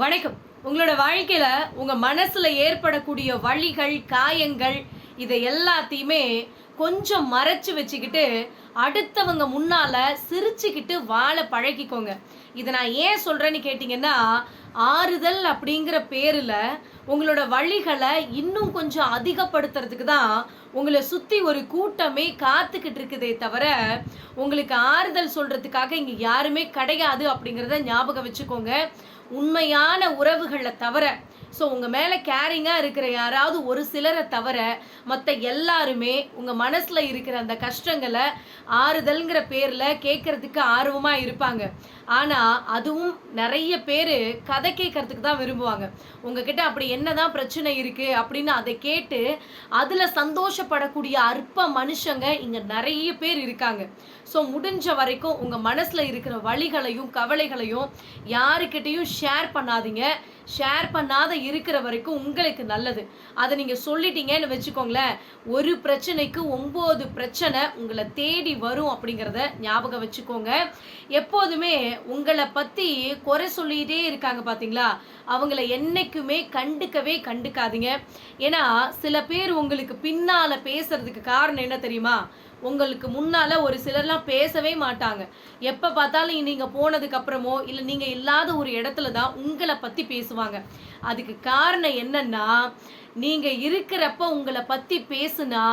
வணக்கம். உங்களோட வாழ்க்கையில் உங்கள் மனசில் ஏற்படக்கூடிய வலிகள் காயங்கள் இதை எல்லாத்தையுமே கொஞ்சம் மறைச்சு வச்சுக்கிட்டு அடுத்தவங்க முன்னால் சிரிச்சுக்கிட்டு வாழ பழகிக்கோங்க. இதை நான் ஏன் சொல்கிறேன்னு கேட்டிங்கன்னா ஆறுதல் அப்படிங்கிற பேரில் உங்களோட வழிகளை இன்னும் கொஞ்சம் அதிகப்படுத்துறதுக்கு தான் உங்களை சுற்றி ஒரு கூட்டமே காத்துக்கிட்டு இருக்குதே தவிர உங்களுக்கு ஆறுதல் சொல்கிறதுக்காக இங்கே யாருமே கிடையாது அப்படிங்கிறத ஞாபகம் வச்சுக்கோங்க. உண்மையான உறவுகளை தவிர ஸோ உங்கள் மேலே கேரிங்காக இருக்கிற யாராவது ஒரு சிலரை தவிர மற்ற எல்லாருமே உங்கள் மனசில் இருக்கிற அந்த கஷ்டங்களை ஆறுதல்ங்கிற பேரில் கேட்கறதுக்கு ஆர்வமாக இருப்பாங்க. ஆனால் அதுவும் நிறைய பேர் கதை கேட்கறதுக்கு தான் விரும்புவாங்க. உங்ககிட்ட அப்படி என்னதான் பிரச்சனை இருக்குது அப்படின்னு அதை கேட்டு அதில் சந்தோஷப்படக்கூடிய அற்ப மனுஷங்க இங்கே நிறைய பேர் இருக்காங்க. ஸோ முடிஞ்ச வரைக்கும் உங்கள் மனசில் இருக்கிற வழிகளையும் கவலைகளையும் யாருக்கிட்டையும் ஷேர் பண்ணாதீங்க. ஷேர் பண்ணாத இருக்கிற வரைக்கும் உங்களுக்கு நல்லது. அதை நீங்கள் சொல்லிட்டீங்கன்னு வச்சுக்கோங்களேன். ஒரு பிரச்சனைக்கு ஒம்பது பிரச்சனை உங்களை தேடி வரும் அப்படிங்கிறத ஞாபகம் வச்சுக்கோங்க. எப்போதுமே உங்களை பற்றி குறை சொல்லிகிட்டே இருக்காங்க பார்த்தீங்களா அவங்கள என்னைக்குமே கண்டுக்கவே கண்டுக்காதீங்க. ஏன்னா சில பேர் உங்களுக்கு பின்னால் பேசுறதுக்கு காரணம் என்ன தெரியுமா? உங்களுக்கு முன்னால ஒரு சிலர்லாம் பேசவே மாட்டாங்க. எப்ப பார்த்தாலும் நீங்க போனதுக்கு அப்புறமோ இல்ல நீங்க இல்லாத ஒரு இடத்துல தான் உங்களை பத்தி பேசுவாங்க. அதுக்கு காரணம் என்னன்னா நீங்க இருக்கிறப்ப உங்களை பத்தி பேசுனா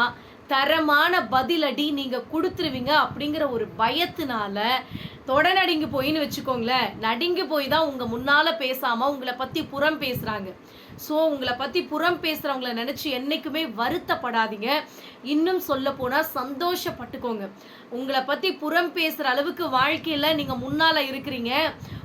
தரமான பதிலடி நீங்க கொடுத்துருவீங்க அப்படிங்கிற ஒரு பயத்தினால தொடநடுங்கி போயின்னு வச்சுக்கோங்களேன். நடுங்கி போய் தான் உங்க முன்னால பேசாம உங்களை பத்தி புறம் பேசுறாங்க. ஸோ உங்களை பத்தி புறம் பேசுறவங்கள நினைச்சு என்னைக்குமே வருத்தப்படாதீங்க. இன்னும் சொல்ல போனால் சந்தோஷப்பட்டுக்கோங்க. உங்களை பத்தி புறம் பேசுற அளவுக்கு வாழ்க்கையில நீங்க முன்னால இருக்கிறீங்க.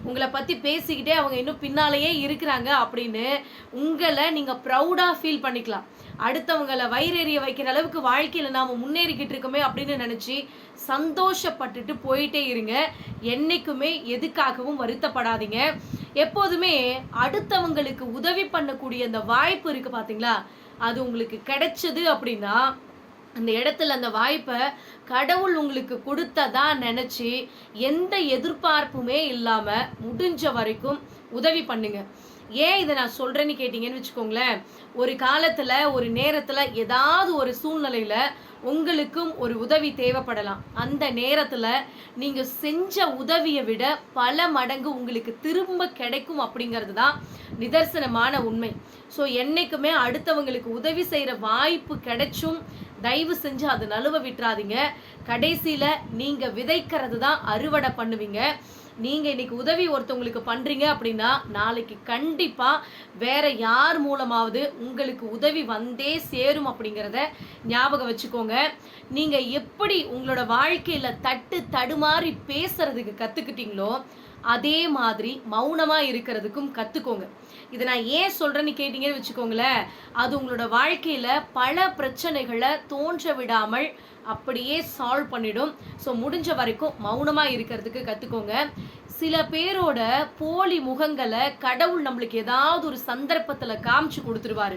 உங்களை பத்தி பேசிக்கிட்டே அவங்க இன்னும் பின்னாலேயே இருக்கிறாங்க அப்படின்னு உங்களை நீங்க ப்ரௌடா ஃபீல் பண்ணிக்கலாம். அடுத்தவங்களை வயிறெறிய வைக்கிற அளவுக்கு வாழ்க்கையில் நாம் முன்னேறிக்கிட்டு இருக்கோமே அப்படின்னு நினச்சி சந்தோஷப்பட்டுட்டு போயிட்டே இருங்க. என்றைக்குமே எதுக்காகவும் வருத்தப்படாதீங்க. எப்போதுமே அடுத்தவங்களுக்கு உதவி பண்ணக்கூடிய அந்த வாய்ப்பு இருக்குது பார்த்தீங்களா அது உங்களுக்கு கிடைச்சது அப்படின்னா அந்த இடத்துல அந்த வாய்ப்பை கடவுள் உங்களுக்கு கொடுத்ததா நினச்சி எந்த எதிர்பார்ப்புமே இல்லாமல் முடிஞ்ச வரைக்கும் உதவி பண்ணுங்கள் ஏன் இதை நான் சொல்கிறேன்னு கேட்டிங்கன்னு வச்சுக்கோங்களேன். ஒரு காலத்தில் ஒரு நேரத்தில் ஏதாவது ஒரு சூழ்நிலையில் உங்களுக்கும் ஒரு உதவி தேவைப்படலாம். அந்த நேரத்தில் நீங்கள் செஞ்ச உதவியை விட பல மடங்கு உங்களுக்கு திரும்ப கிடைக்கும் அப்படிங்கிறது தான் நிதர்சனமான உண்மை. ஸோ என்றைக்குமே அடுத்தவங்களுக்கு உதவி செய்கிற வாய்ப்பு கிடைச்சும் தயவு செஞ்சு அதை நழுவ விட்டுறாதீங்க. கடைசியில் நீங்கள் விதைக்கிறது தான் அறுவடை பண்ணுவீங்க. நீங்கள் இன்னைக்கு உதவி ஒருத்தவங்களுக்கு பண்ணுறீங்க அப்படின்னா நாளைக்கு கண்டிப்பாக வேற யார் மூலமாவது உங்களுக்கு உதவி வந்தே சேரும் அப்படிங்கிறத ஞாபகம் வச்சுக்கோங்க. நீங்கள் எப்படி உங்களோட வாழ்க்கையில் தட்டு தடுமாறி பேசுறதுக்கு கற்றுக்கிட்டீங்களோ அதே மாதிரி மௌனமாக இருக்கிறதுக்கும் கற்றுக்கோங்க இதை நான் ஏன் சொல்கிறேன்னு கேட்டீங்கன்னு வச்சுக்கோங்களேன். அது உங்களோட வாழ்க்கையில் பல பிரச்சனைகளை தோன்ற விடாமல் அப்படியே சால்வ் பண்ணிடும். ஸோ முடிஞ்ச வரைக்கும் மௌனமாக இருக்கிறதுக்கு கற்றுக்கோங்க சில பேரோட போலி முகங்களை கடவுள் நம்மளுக்கு ஏதாவது ஒரு சந்தர்ப்பத்தில் காமிச்சு கொடுத்துருவாரு.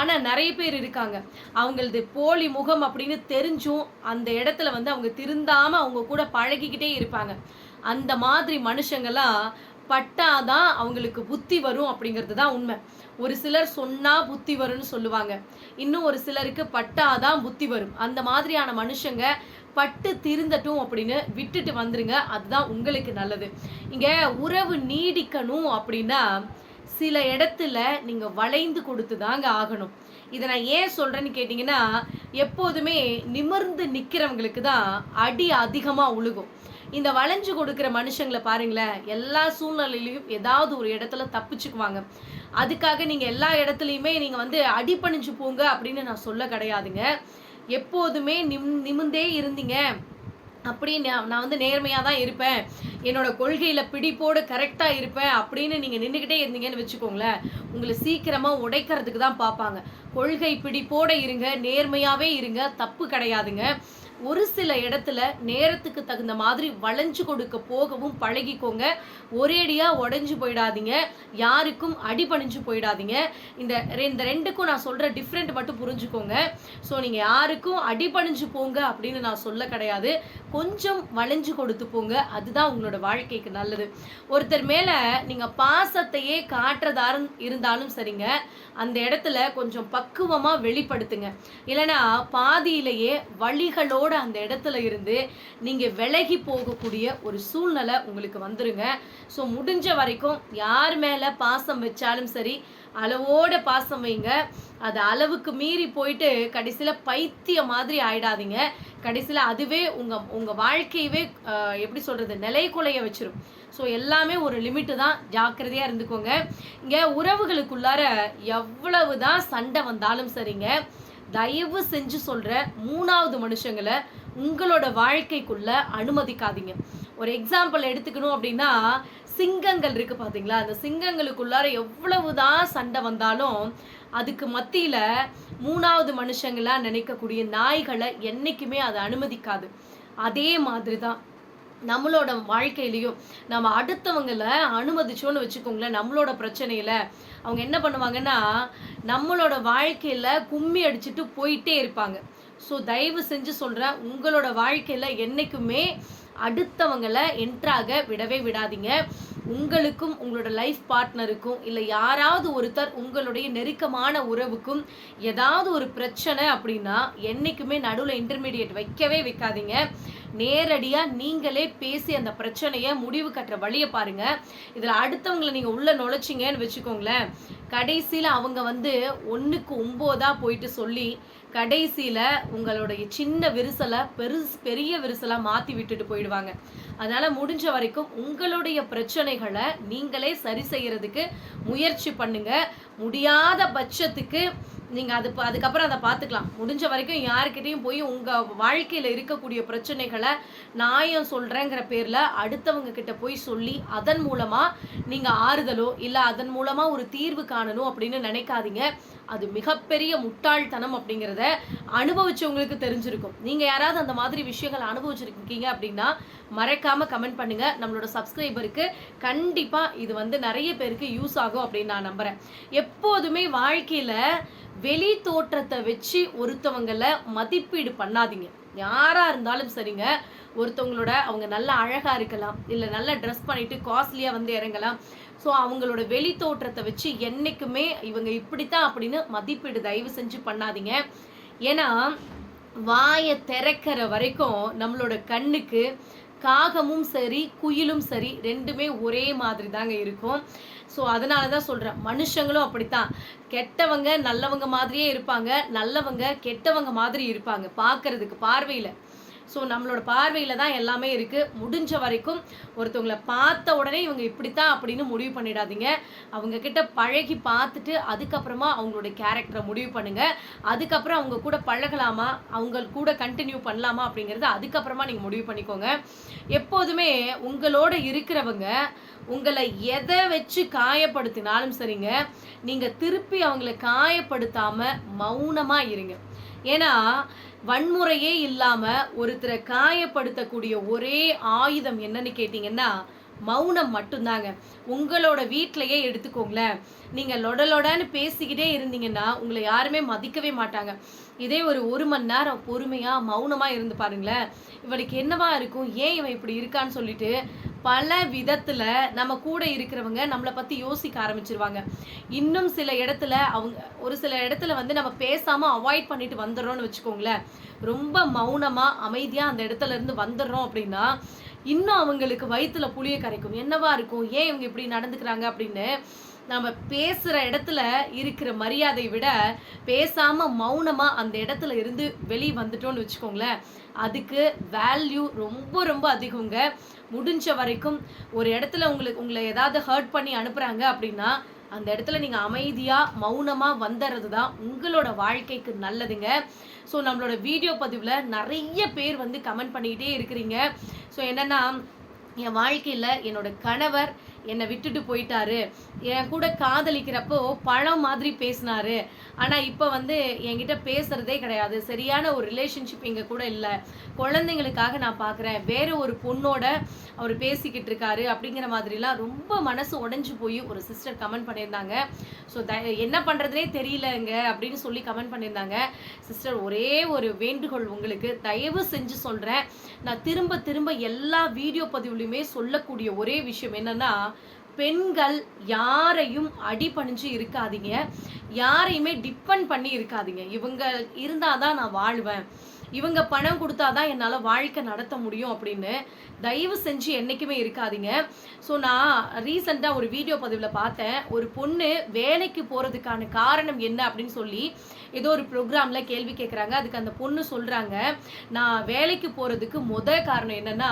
ஆனால் நிறைய பேர் இருக்காங்க. அவங்களது போலி முகம் அப்படின்னு தெரிஞ்சும் அந்த இடத்துல வந்து அவங்க திருந்தாமல் அவங்க கூட பழகிக்கிட்டே இருப்பாங்க. அந்த மாதிரி மனுஷங்கெல்லாம் பட்டாதான் அவங்களுக்கு புத்தி வரும் அப்படிங்கிறது தான் உண்மை. ஒரு சிலர் சொன்னால் புத்தி வரும்னு சொல்லுவாங்க. இன்னும் ஒரு சிலருக்கு பட்டாதான் புத்தி வரும். அந்த மாதிரியான மனுஷங்க பட்டு திருந்தட்டும் அப்படின்னு விட்டுட்டு வந்துருங்க. அதுதான் உங்களுக்கு நல்லது. இங்கே உறவு நீடிக்கணும் அப்படின்னா சில இடத்துல நீங்கள் வளைந்து கொடுத்து தாங்க ஆகணும். இதை நான் ஏன் சொல்கிறேன்னு கேட்டிங்கன்னா எப்போதுமே நிமிர்ந்து நிற்கிறவங்களுக்கு தான் அடி அதிகமாக உழுகும். இந்த வளைஞ்சு கொடுக்குற மனுஷங்களை பாருங்களேன் எல்லா சூழ்நிலையிலையும் ஏதாவது ஒரு இடத்துல தப்பிச்சுக்குவாங்க. அதுக்காக நீங்கள் எல்லா இடத்துலையுமே நீங்கள் வந்து அடிபணிஞ்சு போங்க அப்படின்னு நான் சொல்ல கிடையாதுங்க. எப்போதுமே நிம் நிமிந்தே இருந்தீங்க அப்படின்னு நான் நான் வந்து நேர்மையாக தான் இருப்பேன். என்னோட கொள்கையில் பிடிப்போடு கரெக்டாக இருப்பேன் அப்படின்னு நீங்கள் நின்றுக்கிட்டே இருந்தீங்கன்னு வச்சுக்கோங்களேன் உங்களை சீக்கிரமாக உடைக்கிறதுக்கு தான் பார்ப்பாங்க. கொள்கை பிடிப்போட இருங்க நேர்மையாகவே இருங்க தப்பு கிடையாதுங்க. ஒரு சில இடத்துல நேரத்துக்கு தகுந்த மாதிரி வளைஞ்சு கொடுக்க போகவும் பழகிக்கோங்க. ஒரேடியாக உடஞ்சி போயிடாதீங்க. யாருக்கும் அடிபணிஞ்சு போயிடாதீங்க. இந்த ரெ- இந்த ரெண்டுக்கும் நான் சொல்கிற டிஃப்ரெண்ட் மட்டும் புரிஞ்சுக்கோங்க. ஸோ நீங்கள் யாருக்கும் அடிபணிஞ்சு போங்க அப்படின்னு நான் சொல்ல கிடையாது. கொஞ்சம் வளைஞ்சு கொடுத்து போங்க. அதுதான் உங்களோட வாழ்க்கைக்கு நல்லது. ஒருத்தர் மேலே நீங்கள் பாசத்தையே காட்டுறதா இருந்தாலும் சரிங்க. அந்த இடத்துல கொஞ்சம் பக்குவமாக வெளிப்படுத்துங்க. இல்லைன்னா பாதியிலேயே வழிகளோடு அந்த இடத்துல இருந்து நீங்கள் விலகி போகக்கூடிய ஒரு சூழ்நிலை உங்களுக்கு வந்துருங்க. ஸோ முடிஞ்ச வரைக்கும் யார் மேலே பாசம் வச்சாலும் சரி அளவோட பாசம் வைங்க. அது அளவுக்கு மீறி போயிட்டு கடைசியில் பைத்தியம் மாதிரி ஆயிடாதீங்க. கடைசியில் அதுவே உங்கள் உங்கள் வாழ்க்கையவே எப்படி சொல்கிறது நிலைக்குலைய வச்சிரும். ஸோ எல்லாமே ஒரு லிமிட்டு தான். ஜாக்கிரதையாக இருந்துக்கோங்க. இங்கே உறவுகளுக்குள்ளார எவ்வளவு தான் சண்டை வந்தாலும் சரிங்க. தயவு செஞ்சு சொல்கிற மூணாவது மனுஷங்களை உங்களோட வாழ்க்கைக்குள்ளே அனுமதிக்காதீங்க. ஒரு எக்ஸாம்பிள் எடுத்துக்கணும் அப்படின்னா சிங்கங்கள் இருக்கு பாத்தீங்களா? அந்த சிங்கங்களுக்குள்ளார எவ்வளவுதான் சண்டை வந்தாலும் அதுக்கு மத்தியில மூணாவது மனுஷங்களா நினைக்கக்கூடிய நாய்களை என்னைக்குமே அதை அனுமதிக்காது. அதே மாதிரி தான் நம்மளோட வாழ்க்கையிலையும் நம்ம அடுத்தவங்கள அனுமதிச்சோன்னு வச்சுக்கோங்களேன் நம்மளோட பிரச்சனையில. அவங்க என்ன பண்ணுவாங்கன்னா நம்மளோட வாழ்க்கையில கும்மி அடிச்சுட்டு போயிட்டே இருப்பாங்க. ஸோ தயவு செஞ்சு சொல்றேன் உங்களோட வாழ்க்கையில என்னைக்குமே அடுத்தவங்களை என்ட்ராக விடவே விடாதீங்க. உங்களுக்கும் உங்களோட லைஃப் பார்ட்னருக்கும் இல்லை யாராவது ஒருத்தர் உங்களுடைய நெருக்கமான உறவுக்கும் ஏதாவது ஒரு பிரச்சனை அப்படின்னா என்றைக்குமே நடுவில் இன்டர்மீடியட் வைக்கவே வைக்காதீங்க. நேரடியாக நீங்களே பேசி அந்த பிரச்சனையை முடிவு கட்டுற வழியை பாருங்கள் இதில் அடுத்தவங்களை நீங்கள் உள்ளே நுழைச்சிங்கன்னு வச்சுக்கோங்களேன். கடைசியில் அவங்க வந்து ஒன்றுக்கு ஒம்போதாக போயிட்டு சொல்லி கடைசியில் உங்களுடைய சின்ன விரிசலை பெருசு பெரிய விரிசலாக மாற்றி விட்டுட்டு போயிடுவாங்க. அதனால் முடிஞ்ச வரைக்கும் உங்களுடைய பிரச்சனைகளை நீங்களே சரி செய்யறதுக்கு முயற்சி பண்ணுங்க. முடியாத பட்சத்துக்கு நீங்கள் அது அதுக்கப்புறம் அதை பார்த்துக்கலாம். முடிஞ்ச வரைக்கும் யாருக்கிட்டையும் போய் உங்கள் வாழ்க்கையில் இருக்கக்கூடிய பிரச்சனைகளை நியாயம் சொல்கிறேங்கிற பேரில் அடுத்தவங்க கிட்ட போய் சொல்லி அதன் மூலமாக நீங்கள் ஆறுதலோ இல்லை அதன் மூலமாக ஒரு தீர்வு காணணும் அப்படின்னு நினைக்காதீங்க. அது மிகப்பெரிய முட்டாள்தனம் அப்படிங்கிறத அனுபவிச்சவங்களுக்கு தெரிஞ்சிருக்கும். நீங்கள் யாராவது அந்த மாதிரி விஷயங்கள் அனுபவிச்சிருக்கீங்க அப்படின்னா மறக்காம கமெண்ட் பண்ணுங்க. நம்மளோட சப்ஸ்கிரைபருக்கு கண்டிப்பா இது வந்து நிறைய பேருக்கு யூஸ் ஆகும் அப்படின்னு நான் நம்புறேன். எப்போதுமே வாழ்க்கையில வெளி தோற்றத்தை வச்சு ஒருத்தவங்கள மதிப்பீடு பண்ணாதீங்க. யாரா இருந்தாலும் சரிங்க ஒருத்தவங்களோட அவங்க நல்லா அழகா இருக்கலாம் இல்ல நல்லா ட்ரெஸ் பண்ணிட்டு காஸ்ட்லியா வந்து இறங்கலாம். ஸோ அவங்களோட வெளி தோற்றத்தை வச்சு என்னைக்குமே இவங்க இப்படித்தான் அப்படின்னு மதிப்பீடு தயவு செஞ்சு பண்ணாதீங்க. ஏன்னா வாயை திறக்கிற வரைக்கும் நம்மளோட கண்ணுக்கு காகமும் சரி குயிலும் சரி ரெண்டுமே ஒரே மாதிரி தாங்க இருக்கும். ஸோ அதனால தான் சொல்கிறேன் மனுஷங்களும் அப்படித்தான். கெட்டவங்க நல்லவங்க மாதிரியே இருப்பாங்க நல்லவங்க கெட்டவங்க மாதிரி இருப்பாங்க பார்க்கறதுக்கு பார்வையில். ஸோ நம்மளோட பார்வையில் தான் எல்லாமே இருக்குது முடிஞ்ச வரைக்கும் ஒருத்தவங்கள பார்த்த உடனே இவங்க இப்படித்தான் அப்படின்னு முடிவு பண்ணிடாதீங்க. அவங்க கிட்ட பழகி பார்த்துட்டு அதுக்கப்புறமா அவங்களோட கேரக்டரை முடிவு பண்ணுங்க. அதுக்கப்புறம் அவங்க கூட பழகலாமா? அவங்க கூட கண்டினியூ பண்ணலாமா அப்படிங்கிறது அதுக்கப்புறமா நீங்கள் முடிவு பண்ணிக்கோங்க. எப்போதுமே உங்களோட இருக்கிறவங்க உங்களை எதை வச்சு காயப்படுத்தினாலும் சரிங்க. நீங்கள் திருப்பி அவங்கள காயப்படுத்தாமல் மௌனமாக இருங்க. ஏன்னா வன்முறையே இல்லாமல் ஒருத்தரை காயப்படுத்தக்கூடிய ஒரே ஆயுதம் என்னன்னு கேட்டிங்கன்னா மௌனம் மட்டும்தாங்க. உங்களோட வீட்டிலையே எடுத்துக்கோங்களேன். நீங்கள் லொடலொடன்னு பேசிக்கிட்டே இருந்தீங்கன்னா உங்களை யாருமே மதிக்கவே மாட்டாங்க. இதே ஒரு ஒரு மணி நேரம் பொறுமையாக மௌனமாக இருந்து பாருங்களேன். இவளுக்கு என்னவா இருக்கும்? ஏன் இவன் இப்படி இருக்கான்னு சொல்லிட்டு பல விதத்தில் நம்ம கூட இருக்கிறவங்க நம்மளை பற்றி யோசிக்க ஆரம்பிச்சிருவாங்க. இன்னும் சில இடத்துல அவங்க ஒரு சில இடத்துல வந்து நம்ம பேசாமல் அவாய்ட் பண்ணிட்டு வந்துடுறோம்னு வச்சுக்கோங்களேன். ரொம்ப மௌனமாக அமைதியாக அந்த இடத்துல இருந்து வந்துடுறோம் அப்படின்னா இன்னும் அவங்களுக்கு வயிற்றுல புளிய கரைக்கும். என்னவா இருக்கும்? ஏன் இவங்க இப்படி நடந்துக்கிறாங்க அப்படின்னு நம்ம பேசுகிற இடத்துல இருக்கிற மரியாதை விட பேசாமல் மௌனமாக அந்த இடத்துல இருந்து வெளியே வந்துட்டோம்னு வச்சுக்கோங்களேன். அதுக்கு வேல்யூ ரொம்ப ரொம்ப அதிகங்க. முடிஞ்ச வரைக்கும் ஒரு இடத்துல உங்களுக்கு உங்களை ஏதாவது ஹர்ட் பண்ணி அனுப்புகிறாங்க அப்படின்னா அந்த இடத்துல நீங்கள் அமைதியாக மௌனமாக வந்துடுறது தான் உங்களோட வாழ்க்கைக்கு நல்லதுங்க. ஸோ நம்மளோட வீடியோ பதிவில் நிறைய பேர் வந்து கமெண்ட் பண்ணிக்கிட்டே இருக்கிறீங்க. ஸோ என்னென்னா என் வாழ்க்கையில் என்னோட கணவர் என்னை விட்டுட்டு போயிட்டாரு. என் கூட காதலிக்கிறப்போ பழம் மாதிரி பேசினாரு. ஆனால் இப்போ வந்து என்கிட்ட பேசுறதே கிடையாது. சரியான ஒரு ரிலேஷன்ஷிப் எங்கள் கூட இல்லை. குழந்தைங்களுக்காக நான் பார்க்குறேன் வேற ஒரு பொண்ணோட அவர் பேசிக்கிட்டு இருக்காரு அப்படிங்கிற மாதிரிலாம் ரொம்ப மனசு உடஞ்சி போய் ஒரு சிஸ்டர் கமெண்ட் பண்ணியிருந்தாங்க. ஸோ த என்ன பண்ணுறதுனே தெரியலங்க அப்படின்னு சொல்லி கமெண்ட் பண்ணியிருந்தாங்க. சிஸ்டர் ஒரே ஒரு வேண்டுகோள் உங்களுக்கு. தயவு செஞ்சு சொல்கிறேன் நான் திரும்ப திரும்ப எல்லா வீடியோ பதிவுலையுமே சொல்லக்கூடிய ஒரே விஷயம் என்னன்னா பெண்கள் யாரையும் அடிபணிஞ்சு இருக்காதீங்க. யாரையுமே டிபெண்ட் பண்ணி இருக்காதீங்க. இவங்க இருந்தாதான் நான் வாழ்வேன். இவங்க பணம் கொடுத்தாதான் என்னால் வாழ்க்கை நடத்த முடியும் அப்படின்னு தயவு செஞ்சு என்றைக்குமே இருக்காதீங்க. ஸோ நான் ரீசெண்டாக ஒரு வீடியோ பதிவில் பார்த்தேன். ஒரு பொண்ணு வேலைக்கு போகிறதுக்கான காரணம் என்ன அப்படின்னு சொல்லி ஏதோ ஒரு ப்ரோக்ராமில் கேள்வி கேட்குறாங்க அதுக்கு அந்த பொண்ணு சொல்கிறாங்க நான் வேலைக்கு போகிறதுக்கு முத காரணம் என்னென்னா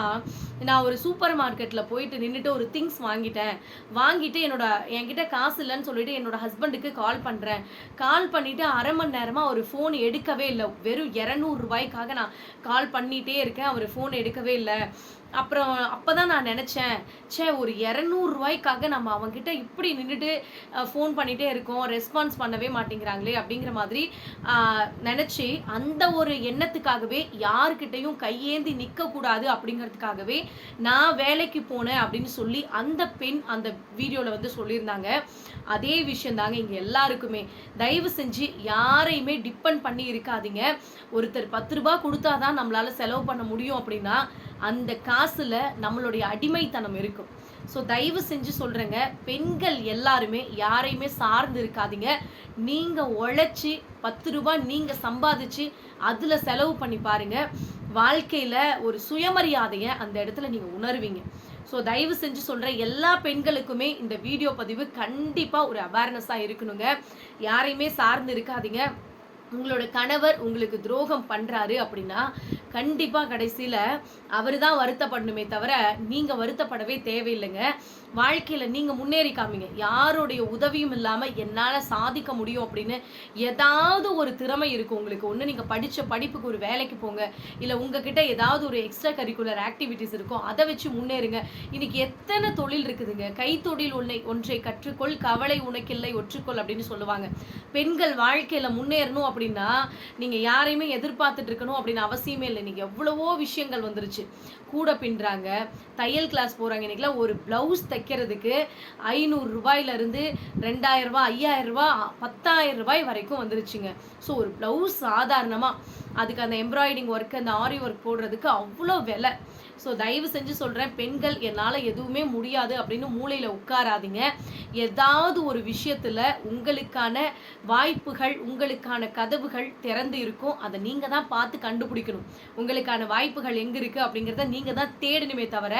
நான் ஒரு சூப்பர் மார்க்கெட்டில் போயிட்டு நின்றுட்டு ஒரு திங்ஸ் வாங்கிட்டேன். வாங்கிட்டு என்னோட என்கிட்ட காசு இல்லைன்னு சொல்லிட்டு என்னோட ஹஸ்பண்டுக்கு கால் பண்ணுறேன் கால் பண்ணிவிட்டு அரை மணி நேரமாக ஒரு ஃபோன் எடுக்கவே இல்லை. வெறும் இரநூறுபாய்க்காக நான் கால் பண்ணிகிட்டே இருக்கேன். அவர் ஃபோன் எடுக்கவே இல்லை. அப்புறம் அப்போ தான் நான் நினச்சேன் ச்சே ஒரு இரநூறுவாய்க்காக நம்ம அவங்ககிட்ட இப்படி நின்றுட்டு ஃபோன் பண்ணிகிட்டே இருக்கோம். ரெஸ்பான்ஸ் பண்ணவே மாட்டேங்கிறாங்களே அப்படிங்கிற மாதிரி நினச்சி அந்த ஒரு எண்ணத்துக்காகவே யாருக்கிட்டையும் கையேந்தி நிற்கக்கூடாது அப்படிங்கிறதுக்காகவே நான் வேலைக்கு போனேன் அப்படின்னு சொல்லி அந்த பெண் அந்த வீடியோவில் வந்து சொல்லியிருந்தாங்க. அதே விஷயம் தாங்க இங்கே எல்லாருக்குமே. தயவு செஞ்சு யாரையுமே டிபெண்ட் பண்ணி இருக்காதீங்க. ஒருத்தர் பத்து ரூபா கொடுத்தாதான் நம்மளால செலவு பண்ண முடியும் அப்படின்னா அந்த காசுல நம்மளுடைய அடிமைத்தனம் இருக்கும். ஸோ தயவு செஞ்சு சொல்கிறேங்க பெண்கள் எல்லாருமே யாரையுமே சார்ந்து இருக்காதீங்க. நீங்கள் உழைச்சி பத்து ரூபாய் நீங்கள் சம்பாதிச்சு அதில் செலவு பண்ணி பாருங்கள் வாழ்க்கையில் ஒரு சுயமரியாதையை அந்த இடத்துல நீங்கள் உணர்வீங்க. ஸோ தயவு செஞ்சு சொல்கிறேன் எல்லா பெண்களுக்குமே இந்த வீடியோ பதிவு கண்டிப்பாக ஒரு அவேர்னஸாக இருக்கணுங்க. யாரையுமே சார்ந்து இருக்காதீங்க. உங்களோட கணவர் உங்களுக்கு துரோகம் பண்ணுறாரு அப்படின்னா கண்டிப்பாக கடைசியில் அவர் தான் வருத்தப்படணுமே தவிர நீங்கள் வருத்தப்படவே தேவையில்லைங்க. வாழ்க்கையில் நீங்கள் முன்னேறி காமிங்க. யாருடைய உதவியும் இல்லாமல் என்னால் சாதிக்க முடியும் அப்படின்னு ஏதாவது ஒரு திறமை இருக்கும் உங்களுக்கு. ஒன்று நீங்கள் படித்த படிப்புக்கு ஒரு வேலைக்கு போங்க. இல்லை உங்ககிட்ட ஏதாவது ஒரு எக்ஸ்ட்ரா கரிக்குலர் ஆக்டிவிட்டிஸ் இருக்கும் அதை வச்சு முன்னேறுங்க. இன்னைக்கு எத்தனை தொழில் இருக்குதுங்க. கைத்தொழில் ஒன்றை ஒன்றை கற்றுக்கொள் கவலை உனக்கில்லை ஒற்றுக்கொள் அப்படின்னு சொல்லுவாங்க. பெண்கள் வாழ்க்கையில் முன்னேறணும் அப்படின்னா நீங்கள் யாரையுமே எதிர்பார்த்துட்டு இருக்கணும் அப்படின்னு அவசியமே இல்லை இன்னைக்கு எவ்வளவோ விஷயங்கள் வந்துருச்சு. கூட பின்னுறாங்க தையல் கிளாஸ் போகிறாங்க இன்னைக்கெல்லாம் ஒரு ப்ளவுஸ் தைக்கிறதுக்கு ஐநூறு ரூபாயிலிருந்து ரெண்டாயிரம் ஐயாயிரம் பத்தாயிரம் ரூபாய் வரைக்கும் வந்துருச்சுங்க. ஸோ ஒரு ப்ளவுஸ் சாதாரணமாக அதுக்கு அந்த எம்ப்ராய்டிங் ஒர்க் அந்த ஆரி ஒர்க் போடுறதுக்கு அவ்வளோ விலை. ஸோ தயவு செஞ்சு சொல்கிறேன் பெண்கள் என்னால் எதுவுமே முடியாது அப்படின்னு மூளையில் உட்காராதீங்க. ஏதாவது ஒரு விஷயத்தில் உங்களுக்கான வாய்ப்புகள் உங்களுக்கான கதவுகள் திறந்து இருக்கும். அதை நீங்கள் தான் பார்த்து கண்டுபிடிக்கணும். உங்களுக்கான வாய்ப்புகள் எங்கே இருக்குது அப்படிங்கிறத நீங்கள் தான் தேடணுமே தவிர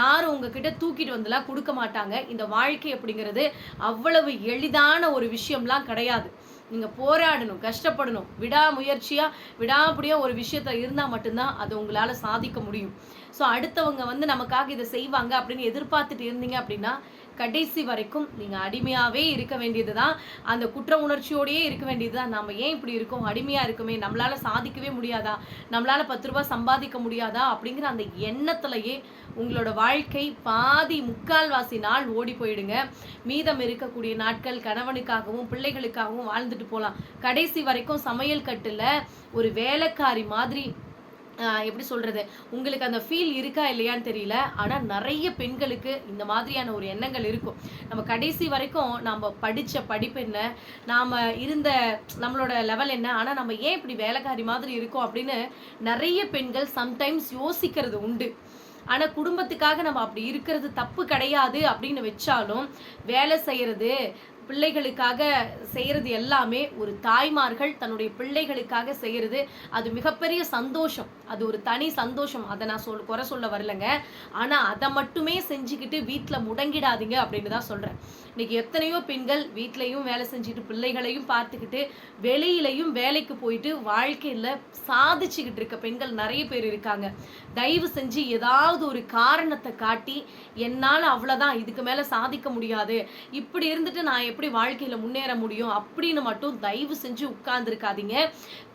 யாரும் உங்ககிட்ட தூக்கிட்டு வந்துலாம் கொடுக்க மாட்டாங்க. இந்த வாழ்க்கை அப்படிங்கிறது அவ்வளவு எளிதான ஒரு விஷயம்லாம் கிடையாது. நீங்கள் போராடணும் கஷ்டப்படணும். விடாமுயற்சியாக விடாப்படியாக ஒரு விஷயத்தில் இருந்தால் மட்டும்தான் அதை உங்களால் சாதிக்க முடியும். ஸோ அடுத்தவங்க வந்து நமக்காக இதை செய்வாங்க அப்படின்னு எதிர்பார்த்துட்டு இருந்தீங்க அப்படின்னா கடைசி வரைக்கும் நீங்கள் அடிமையாகவே இருக்க வேண்டியது தான் அந்த குற்ற உணர்ச்சியோடையே இருக்க வேண்டியது தான் நம்ம ஏன் இப்படி இருக்கோம்? அடிமையாக இருக்குமே. நம்மளால் சாதிக்கவே முடியாதா? நம்மளால் பத்து ரூபா சம்பாதிக்க முடியாதா? அப்படிங்கிற அந்த எண்ணத்துலையே உங்களோட வாழ்க்கை பாதி முக்கால்வாசி நாள் ஓடி போயிடுங்க. மீதம் இருக்கக்கூடிய நாட்கள் கணவனுக்காகவும் பிள்ளைகளுக்காகவும் வாழ்ந்துட்டு போகலாம் கடைசி வரைக்கும் சமையல் கட்டில் ஒரு வேலைக்காரி மாதிரி எப்படி சொல்கிறது உங்களுக்கு அந்த ஃபீல் இருக்கா இல்லையான்னு தெரியல. ஆனால் நிறைய பெண்களுக்கு இந்த மாதிரியான ஒரு எண்ணங்கள் இருக்கும். நம்ம கடைசி வரைக்கும் நம்ம படித்த படிப்பு என்ன? நாம் இருந்த நம்மளோட லெவல் என்ன? ஆனால் நம்ம ஏன் இப்படி வேலைக்காரி மாதிரி இருக்கோம் அப்படின்னு நிறைய பெண்கள் சம்டைம்ஸ் யோசிக்கிறது உண்டு. ஆனால் குடும்பத்துக்காக நம்ம அப்படி இருக்கிறது தப்பு கிடையாது அப்படின்னு வச்சாலும் வேலை செய்கிறது பிள்ளைகளுக்காக செய்கிறது எல்லாமே ஒரு தாய்மார்கள் தன்னுடைய பிள்ளைகளுக்காக செய்கிறது அது மிகப்பெரிய சந்தோஷம். அது ஒரு தனி சந்தோஷம். அதை நான் சொல் குறை சொல்ல வரலங்க. ஆனால் அதை மட்டுமே செஞ்சுக்கிட்டு வீட்டில் முடங்கிடாதீங்க அப்படின்னு தான் சொல்கிறேன் இன்னைக்கு எத்தனையோ பெண்கள் வீட்லையும் வேலை செஞ்சுட்டு பிள்ளைகளையும் பார்த்துக்கிட்டு வெளியிலையும் வேலைக்கு போயிட்டு வாழ்க்கையில் சாதிச்சுக்கிட்டு இருக்க பெண்கள் நிறைய பேர் இருக்காங்க. தயவு செஞ்சு ஏதாவது ஒரு காரணத்தை காட்டி என்னால் அவ்வளோதான் இதுக்கு மேலே சாதிக்க முடியாது. இப்படி இருந்துட்டு நான் எப்படி வாழ்க்கையில் வாழ்க்கையில முன்னேற முடியும்? அப்படின்னு மட்டும் தயவு செஞ்சு உட்கார்ந்துருக்காதீங்க.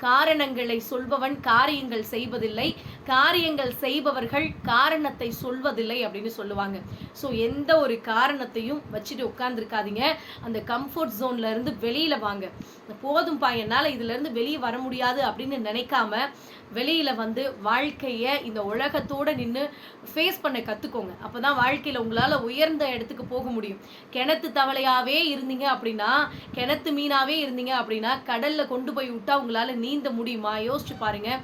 காரணங்களை சொல்பவன் காரியங்கள் செய்வதில்லை. காரியங்கள் செய்பவர்கள் காரணத்தை சொல்வதில்லை அப்படின்னு சொல்லுவாங்க. ஸோ எந்த ஒரு காரணத்தையும் வச்சுட்டு உட்காந்துருக்காதீங்க அந்த கம்ஃபர்ட் ஜோன்ல இருந்து வெளியில வாங்க. போதும்பா என்னால் இதுல இருந்து வெளியே வர முடியாது அப்படின்னு நினைக்காம வெளியில வந்து வாழ்க்கைய இந்த உலகத்தோட நின்று ஃபேஸ் பண்ண கத்துக்கோங்க. அப்பதான் வாழ்க்கையில உங்களால உயர்ந்த இடத்துக்கு போக முடியும். கிணத்து தவளையாவே இருந்தீங்க அப்படின்னா கிணத்து மீனாவே இருந்தீங்க அப்படின்னா கடல்ல கொண்டு போய் விட்டா உங்களால நீந்த முடியுமா? யோசிச்சு பாருங்க.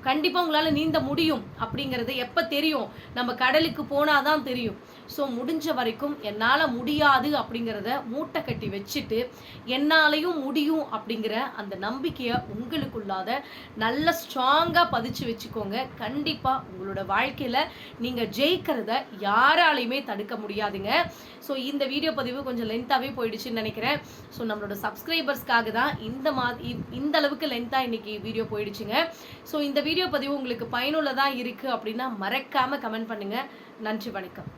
கண்டிப்பா உங்களால நீந்த முடியும் அப்படிங்கறது எப்ப தெரியும்? நம்ம கடலுக்கு போனாதான் தெரியும். ஸோ முடிஞ்ச வரைக்கும் என்னால் முடியாது அப்படிங்கிறத மூட்டை கட்டி வச்சுட்டு என்னாலையும் முடியும் அப்படிங்கிற அந்த நம்பிக்கையை உங்களுக்குள்ளாத நல்ல ஸ்ட்ராங்காக பதிச்சு வச்சுக்கோங்க. கண்டிப்பாக உங்களோட வாழ்க்கையில் நீங்கள் ஜெயிக்கிறத யாராலையுமே தடுக்க முடியாதுங்க. ஸோ இந்த வீடியோ பதிவு கொஞ்சம் லென்த்தாகவே போயிடுச்சுன்னு நினைக்கிறேன். ஸோ நம்மளோட சப்ஸ்கிரைபர்ஸ்க்காக தான் இந்த மா இந்த அளவுக்கு லென்த்தாக இன்னைக்கு வீடியோ போயிடுச்சுங்க. ஸோ இந்த வீடியோ பதிவு உங்களுக்கு பயனுள்ளதாக இருக்குது அப்படின்னா மறக்காமல் கமெண்ட் பண்ணுங்கள் நன்றி வணக்கம்.